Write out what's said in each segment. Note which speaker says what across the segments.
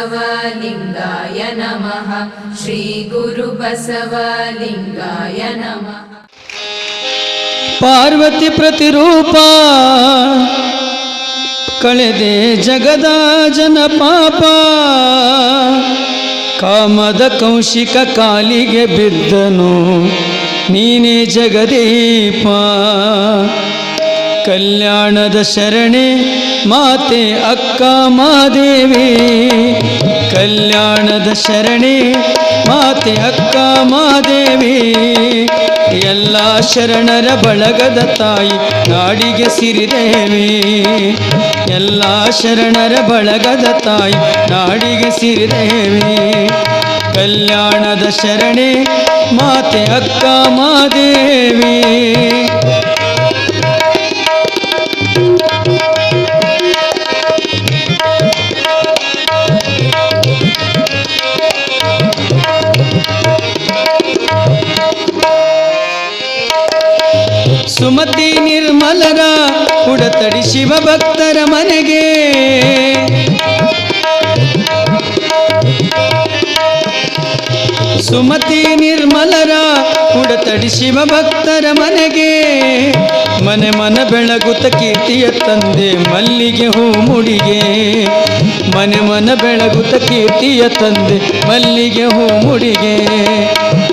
Speaker 1: श्रीगुरुबसवलिङ्गाय नमः श्रीगुरुबसवलिङ्गाय नमः
Speaker 2: ಪಾರ್ವತಿ ಪ್ರತಿರೂಪ ಕಳೆದೆ ಜಗದ ಜನ ಪಾಪ ಕಾಮದ ಕೌಶಿಕ ಕಾಲಿಗೆ ಬಿದ್ದನು ನೀನೇ ಜಗದೀಪ ಕಲ್ಯಾಣದ ಶರಣೆ ಮಾತೆ ಅಕ್ಕ ಮಾದೇವಿ, ಕಲ್ಯಾಣದ ಶರಣೆ. ಮಾತೆ ಅಕ್ಕ ಮಾದೇವಿ, ಎಲ್ಲ ಶರಣರ ಬಳಗದ ತಾಯಿ ನಾಡಿಗೆ ಸಿರಿದೇವಿ. ಎಲ್ಲ ಶರಣರ ಬಳಗದ ತಾಯಿ ನಾಡಿಗೆ ಸಿರಿದೇವಿ. ಕಲ್ಯಾಣದ ಶರಣೆ ಮಾತೆ ಅಕ್ಕ ಮಾದೇವಿ. ಸುಮತಿ ನಿರ್ಮಲರ ಉಡತಡಿ ಶಿವ ಭಕ್ತರ ಮನೆಗೆ. ಸುಮತಿ ನಿರ್ಮಲರ ಉಡತಡಿ ಶಿವ ಭಕ್ತರ ಮನೆಗೆ. ಮನೆ ಮನ ಬೆಳಗುತ್ತ ಕೀರ್ತಿಯ ತಂದೆ ಮಲ್ಲಿಗೆ ಹೂ ಮುಡಿಗೆ. ಮನೆ ಮನ ಬೆಳಗುತ್ತ ಕೀರ್ತಿಯ ತಂದೆ ಮಲ್ಲಿಗೆ ಹೂ ಮುಡಿಗೆ.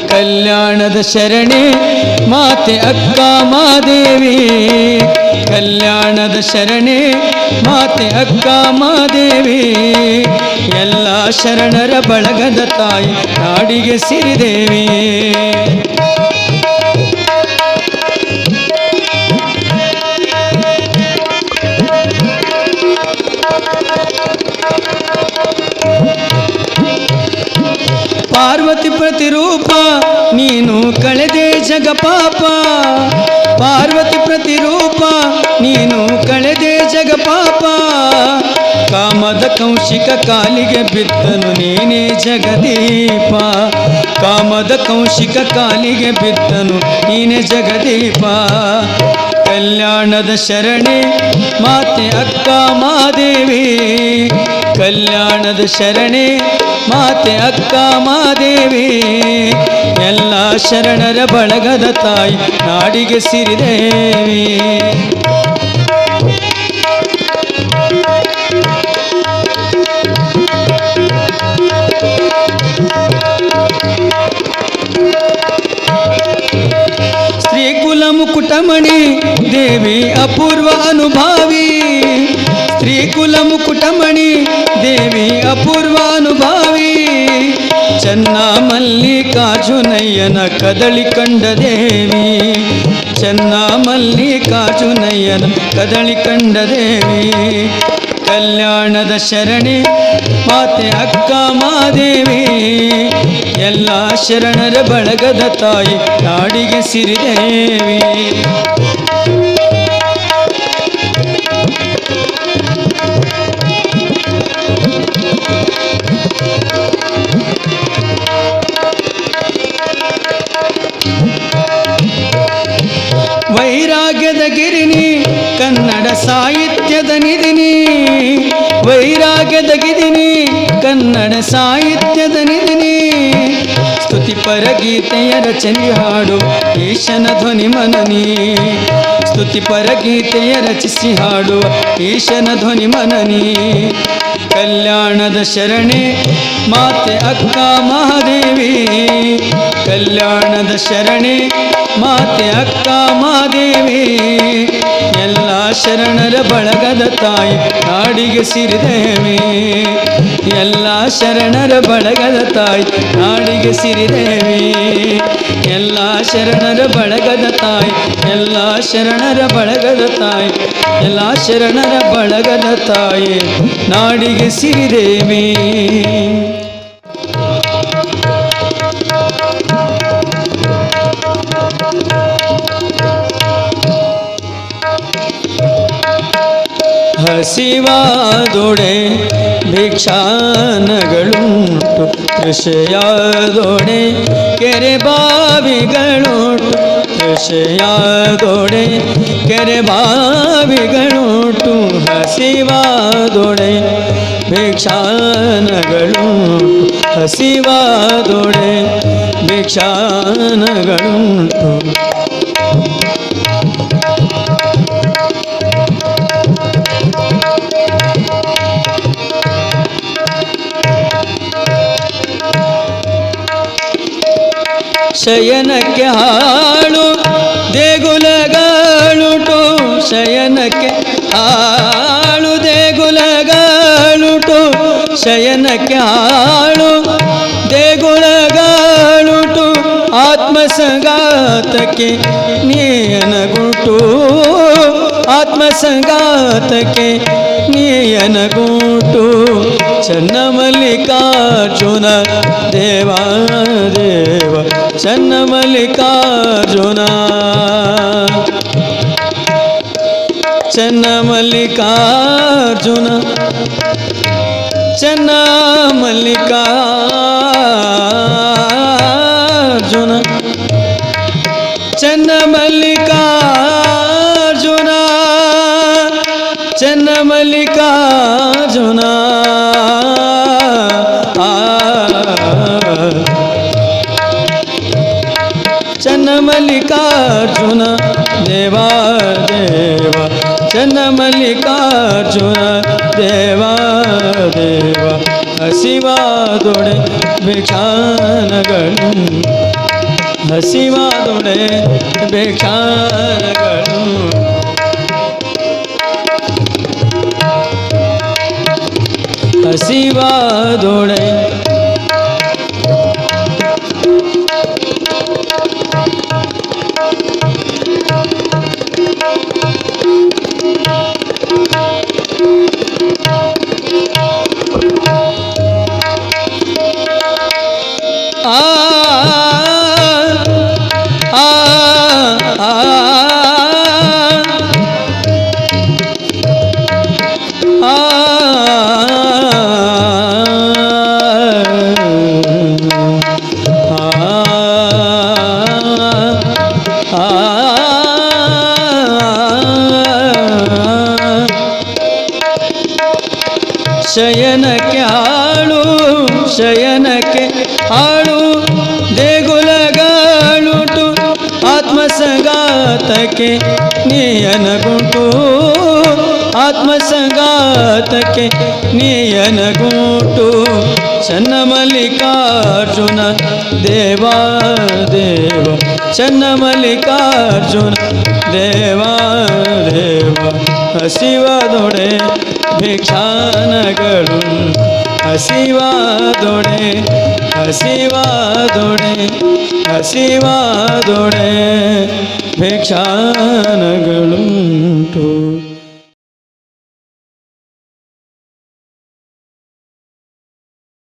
Speaker 2: ಕಲ್ಯಾಣದ ಶರಣೆ ಮಾತೆ ಅಕ್ಕ ಮಾದೇವಿ ಕಲ್ಯಾಣದ ಶರಣೆ ಮಾತೆ ಅಕ್ಕ ಮಾದೇವಿ ಎಲ್ಲ ಶರಣರ ಬಳಗದ ತಾಯಿ ನಾಡಿಗೆ ಸಿರಿದೇವಿ ಪಾರ್ವತಿ ಪ್ರತಿರೂಪ, ನೀನು ಕಳೆದೆ ಜಗ ಪಾಪ. ಪಾರ್ವತಿ ಪ್ರತಿರೂಪ, ನೀನು ಕಳೆದೆ ಜಗ ಪಾಪ. ಕಾಮದ ಕೌಶಿಕ ಕಾಲಿಗೆ ಬಿದ್ದನು ನೀನೇ ಜಗದೀಪ. ಕಾಮದ ಕೌಶಿಕ ಕಾಲಿಗೆ ಬಿದ್ದನು ನೀನೇ ಜಗದೀಪ. ಕಲ್ಯಾಣದ ಶರಣೆ, ಮಾತೆ ಅಕ್ಕ ಮಾದೇವಿ ಕಲ್ಯಾಣದ ಶರಣೆ, ಮಾತೆ ಅಕ್ಕ ಮಾದೇವಿ ಎಲ್ಲ ಶರಣರ ಬಳಗದ ತಾಯಿ ನಾಡಿಗೆ ಸಿರಿದೇವಿ. ಶ್ರೀ ಕುಲ ಮುಕುಟಮಣಿ ದೇವಿ ಅಪೂರ್ವ ಅನುಭಾವಿ. ಸ್ತ್ರೀ ಕುಲ ಮುಕುಟಮಣಿ ದೇವಿ ಅಪೂರ್ವಾನುಭಾವಿ. ಚೆನ್ನ ಮಲ್ಲಿಕಾರ್ಜುನಯ್ಯನ ಕದಳಿ ಕಂಡ ದೇವಿ. ಚೆನ್ನ ಮಲ್ಲಿಕಾರ್ಜುನಯ್ಯನ ಕದಳಿ ಕಂಡ ದೇವಿ. ಕಲ್ಯಾಣದ ಶರಣಿ ಮಾತೆ ಅಕ್ಕ ಮಾದೇವಿ ಎಲ್ಲ ಶರಣರ ಬಳಗದ ತಾಯಿ ನಾಡಿಗೆ ಸಿರಿದೇವಿ. ಗಿರಿನಿ ಕನ್ನಡ ಸಾಹಿತ್ಯದ ನಿಧಿನಿ ವೈರಾಗ್ಯದ ಗಿರಿನಿ ಕನ್ನಡ ಸಾಹಿತ್ಯದ ನಿಧಿನಿ. ಸ್ತುತಿ ಪರ ಗೀತೆಯ ರಚನೆ ಹಾಡು ಈಶನ ಧ್ವನಿ ಮನನಿ. ಸ್ತುತಿ ಪರ ಗೀತೆಯ ರಚಿಸಿ ಹಾಡು ಈಶನ ಧ್ವನಿ ಮನನಿ. ಕಲ್ಯಾಣದ ಶರಣೆ ಮಾತೆ ಅಕ್ಕ ಮಹಾದೇವಿ. ಕಲ್ಯಾಣದ ಶರಣೆ ಮಾತೆ ಅಕ್ಕ ಮಹಾದೇವಿ. ಎಲ್ಲ ಶರಣರ ಬಳಗದ ತಾಯಿ ನಾಡಿಗೆ ಸಿರಿದೇವಿ. ಎಲ್ಲ ಶರಣರ ಬಳಗದ ತಾಯಿ ನಾಡಿಗೆ ಸಿರಿದೇವಿ. ಎಲ್ಲ ಶರಣರ ಬಳಗದ ತಾಯಿ, ಎಲ್ಲ ಶರಣರ ಬಳಗದ ತಾಯಿ, ಎಲ್ಲ ಶರಣರ ಬಳಗದ ತಾಯಿ ನಾಡಿಗೆ ಸಿರಿದೇವಿ. ಹಸಿವಾದೊಡೆ ಭಿಕ್ಷಾನಗಳುಂಟು ಕೃಷಿಯಾದೊಡೆ ಕೆರೆ ಬಾವಿಗಳುಂಟು. ಕೃಷಿಯಾದೊಡೆ ಕೆರೆ ಬಾವಿಗಳುಂಟು. ಹಸಿವಾದೊಡೆ ಭಿಕ್ಷಾನಗಳು ಹಸಿವಾದೊಡೆ ಭಿಕ್ಷಾನಗಳುಂಟು ಶಯನಕ್ಕೆ ಹಾಳು ದೇಗುಲಗಳುಟು ಶಯನಕ್ಕೆ ಹಾಳು ದೇಗುಲಗಳುಟು ಶಯನಕ್ಕೆ ಹಾಳು ದೇಗುಲಗಳುಟು ಆತ್ಮಸಂಗಾತಕ್ಕೆ ನೀಯನಗುಂಟು. ಆತ್ಮಸಂಗಾತಕ್ಕೆ ನೀಯನಗುಂಟು ಚನ್ನ ಮಲ್ಲಿಕಾರ್ಜುನ ದೇವ ದೇವ ಚನ್ನ ಮಲ್ಲಿಕಾರ್ಜುನ ಚನ್ನ ಮಲ್ಲಿಕಾರ್ಜುನ ಚನ್ನ ಮಲ್ಲಿಕಾರ್ಜುನ ಆ ಚನ್ನ ಮಲ್ಲಿಕಾರ್ಜುನ ದೇವಾ ದೇವ ಚನ್ನ ಮಲ್ಲಿಕಾರ್ಜುನ ದೇವಾ ದೇವ ಹಸಿವಾದೊಡೆ ಭಿಕ್ಷಾನಗಳು ಹಸಿವಾದೊಡೆ ಭಿಕ್ಷಾನಗಳು ಹಸಿವಾದೊಡೆ ಆ ಆಳು ಶಯನಕ್ಕೆ ಆಳು ದೇಗುಲಗಳುಟು ಆತ್ಮಸಂಗಾತಕ್ಕೆ ನೀಯನಗುಂಟು. ಆತ್ಮಸಂಗಾತಕ್ಕೆ ನೀಯನಗುಂಟು. ಚನ್ನ ಮಲ್ಲಿಕಾರ್ಜುನ ದೇವಾ ದೇವ ಚನ್ನ ಮಲ್ಲಿಕಾರ್ಜುನ ದೇವಾ ದೇವ ಹಸಿವದೊಡೆ ಭಿಕ್ಷಾನಗಳು ಹಸಿವಾದೊಡೆ ಹಸಿವಾದೊಡೆ ಹಸಿವಾದೊಡೆ ಭಿಕ್ಷಾನಗಳುಂಟು.